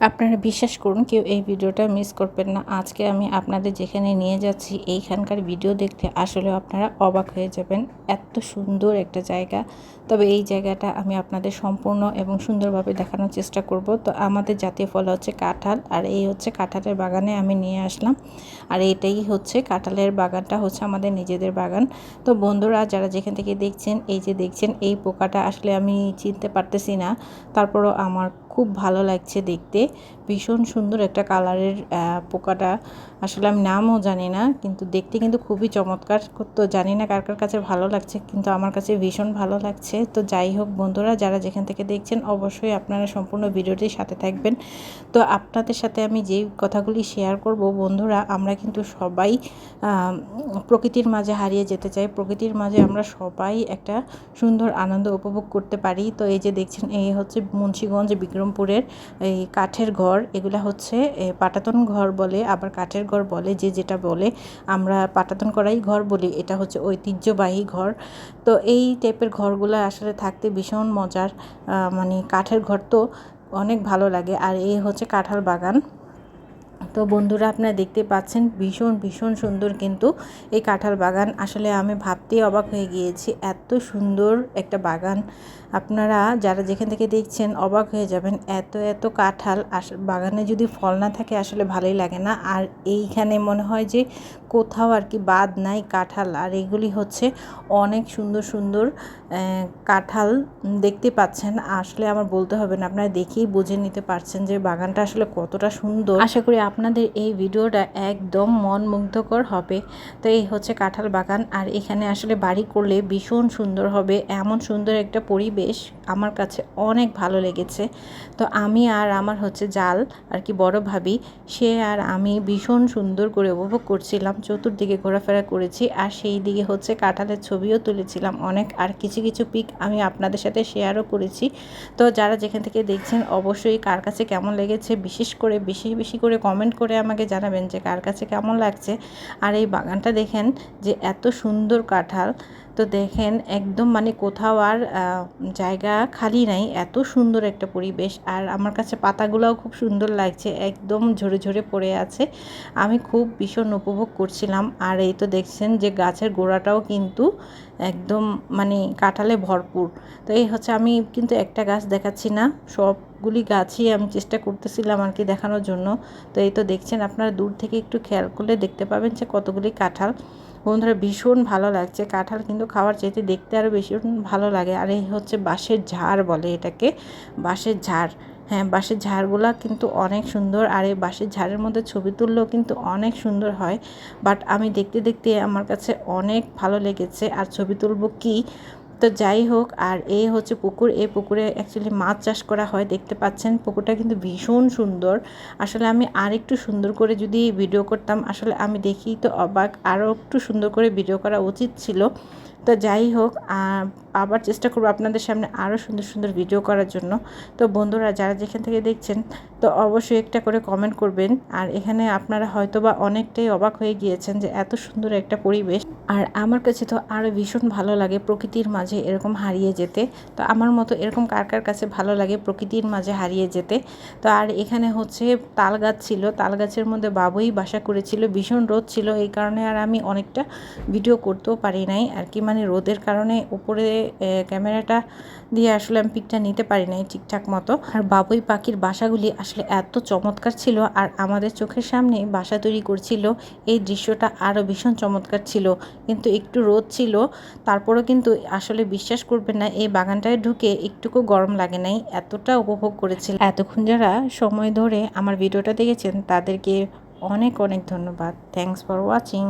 আপনারা বিশ্বাস করুন, কেউ এই ভিডিওটা মিস করবেন না। আজকে আমি আপনাদের যেখানে নিয়ে যাচ্ছি, এইখানকার ভিডিও দেখতে আসলে আপনারা অবাক হয়ে যাবেন। এত সুন্দর একটা জায়গা। তবে এই জায়গাটা আমি আপনাদের সম্পূর্ণ এবং সুন্দরভাবে দেখানোর চেষ্টা করব। তো আমাদের জাতীয় ফল হচ্ছে কাঁঠাল, আর এই হচ্ছে কাঁঠালের বাগানে আমি নিয়ে আসলাম। আর এটাই হচ্ছে কাঁঠালের বাগানটা হচ্ছে আমাদের নিজেদের বাগান। তো বন্ধুরা, যারা যেখান থেকে দেখছেন, এই যে দেখছেন, এই পোকাটা আসলে আমি চিনতে পারতেছি না। তারপরও আমার খুব ভালো লাগছে দেখতে। ভীষণ সুন্দর একটা কালারের পোকাটা। আসলে আমি নামও জানি না, কিন্তু দেখতে কিন্তু খুবই চমৎকার। তো জানি না কার কার কাছে ভালো লাগছে, কিন্তু আমার কাছে ভীষণ ভালো লাগছে। তো যাই হোক বন্ধুরা, যারা যেখান থেকে দেখছেন, অবশ্যই আপনারা সম্পূর্ণ ভিডিওটির সাথে থাকবেন। তো আপনাদের সাথে আমি যেই কথাগুলি শেয়ার করব, বন্ধুরা, আমরা কিন্তু সবাই প্রকৃতির মাঝে হারিয়ে যেতে চাই। প্রকৃতির মাঝে আমরা সবাই একটা সুন্দর আনন্দ উপভোগ করতে পারি। তো এই যে দেখছেন, এই হচ্ছে মুন্সীগঞ্জ, বিক্রমপুরের এই কাঠের ঘর। এগুলা হচ্ছে পাটাতন ঘর বলে, আবার কাঠের ঘর বলে, যে যেটা বলে, আমরা পাটাতন করাই ঘর বলি, এটা হচ্ছে ঐতিহ্যবাহী ঘর। তো এই টাইপের ঘরগুলো আসলে থাকতে ভীষণ মজার মানে কাঠের ঘর তো অনেক ভালো লাগে। আর এই হচ্ছে কাঁঠাল বাগান। তো বন্ধুরা আপনারা দেখতে পাচ্ছেন ভীষণ ভীষণ সুন্দর কিন্তু এই কাঁঠাল বাগান। আসলে আমি ভাবতেই অবাক হয়ে গিয়েছি, এত সুন্দর একটা বাগান। আপনারা যারা যেখান থেকে দেখছেন অবাক হয়ে যাবেন, এত এত কাঁঠাল আস, বাগানে যদি ফল না থাকে আসলে ভালোই লাগে না। আর এইখানে মনে হয় যে কোথাও আর কি বাদ নাই, কাঁঠাল। আর এগুলি হচ্ছে অনেক সুন্দর সুন্দর কাঁঠাল দেখতে পাচ্ছেন। আসলে আমার বলতে হবে না, আপনারা দেখেই বুঝে নিতে পারছেন যে বাগানটা আসলে কতটা সুন্দর। আশা করি আপনাদের এই ভিডিওটা একদম মন মুগ্ধকর হবে। তো এই হচ্ছে কাঁঠাল বাগান। আর এখানে আসলে বাড়ি করলে ভীষণ সুন্দর হবে। এমন সুন্দর একটা পরিবেশ আমার কাছে অনেক ভালো লেগেছে। তো আমি আর আমার হচ্ছে জাল আর কি বড় ভাবি, সে আর আমি ভীষণ সুন্দর করে উপভোগ করছিলাম। চতুর্দিকে ঘোরাফেরা করেছি আর সেই দিকে হচ্ছে কাঁঠালের ছবিও তুলেছিলাম অনেক। আর কিছু কিছু পিক আমি আপনাদের সাথে শেয়ারও করেছি। তো যারা যেখান থেকে দেখছেন, অবশ্যই কার কাছে কেমন লেগেছে, বিশেষ করে বেশি বেশি করে কমেন্ট করে আমাকে জানাবেন যে কার কাছে কেমন লাগছে। আর এই বাগানটা দেখেন যে এত সুন্দর কাঁঠাল। তো দেখেন একদম মানে কোথাও আর জায়গা খালি নাই, এত সুন্দর একটা পরিবেশ। আর আমার কাছে পাতাগুলোও খুব সুন্দর লাগছে, একদম ঝরে ঝরে পড়ে আছে। আমি খুব ভীষণ উপভোগ করছিলাম। আর এই তো দেখছেন যে গাছের গোড়াটাও কিন্তু একদম মানে কাঁঠালে ভরপুর। তো এই হচ্ছে আমি কিন্তু একটা গাছ দেখাচ্ছি না, সবগুলি গাছই আমি চেষ্টা করতেছিলাম আর কি দেখানোর জন্য। তো এই তো দেখছেন, আপনারা দূর থেকে একটু খেয়াল করলে দেখতে পাবেন যে কতগুলি কাঁঠাল। বন্ধুরা ভীষণ ভালো লাগছে। কাঁঠাল কিন্তু খাওয়ার চাইতে দেখতে আরও ভীষণ ভালো লাগে। আর এই হচ্ছে বাঁশের ঝাড় বলে এটাকে। বাঁশের ঝাড়। হ্যাঁ বাঁশের ঝাড়গুলো কিন্তু অনেক সুন্দর। আর এই বাঁশের ঝাড়ের মধ্যে ছবি তুললেও কিন্তু অনেক সুন্দর হয়। বাট আমি দেখতে দেখতে আমার কাছে অনেক ভালো লেগেছে। আর ছবি তুলব কি? তো যাই হোক, আর এই হচ্ছে পুকুর। এই পুকুরে অ্যাকচুয়ালি মাছ চাষ করা হয়, দেখতে পাচ্ছেন। পুকুরটা কিন্তু ভীষণ সুন্দর। আসলে আমি আর একটু সুন্দর করে যদি ভিডিও করতাম, আসলে আমি দেখি তো অবাক। আরও একটু সুন্দর করে ভিডিও করা উচিত ছিল। তো যাই হোক আবার চেষ্টা করব আপনাদের সামনে আরও সুন্দর সুন্দর ভিডিও করার জন্য। তো বন্ধুরা, যারা যেখান থেকে দেখছেন, তো অবশ্যই একটা করে কমেন্ট করবেন। আর এখানে আপনারা হয়তো বা অনেকটাই অবাক হয়ে গিয়েছেন যে এত সুন্দর একটা পরিবেশ। আর আমার কাছে তো আরও ভীষণ ভালো লাগে প্রকৃতির মাঝে এরকম হারিয়ে যেতে। তো আমার মতো এরকম কার কার কাছে ভালো লাগে প্রকৃতির মাঝে হারিয়ে যেতে? তো আর এখানে হচ্ছে তাল গাছ ছিল, তাল গাছের মধ্যে বাবুই বাসা করেছিল, ভীষণ রোদ ছিল এই কারণে আর আমি অনেকটা ভিডিও করতেও পারি নাই। আর কি মানে রোদের কারণে উপরে ক্যামেরাটা দিয়ে আসলে আমি পিকটা নিতে পারি নাই ঠিকঠাক মতো। আর বাবুই পাখির বাসাগুলি আসলে এত চমৎকার ছিল আর আমাদের চোখের সামনে বাসা তৈরি করছিল, এই দৃশ্যটা আরও ভীষণ চমৎকার ছিল। কিন্তু একটু রোদ ছিল, তারপরেও কিন্তু আসলে বিশ্বাস করবেন না, এই বাগানটায় ঢুকে একটুকু গরম লাগে নাই, এতটা উপভোগ করেছিল এতক্ষণ যারা সময় ধরে আমার ভিডিওটা দেখেছেন, তাদেরকে অনেক অনেক ধন্যবাদ। Thanks for watching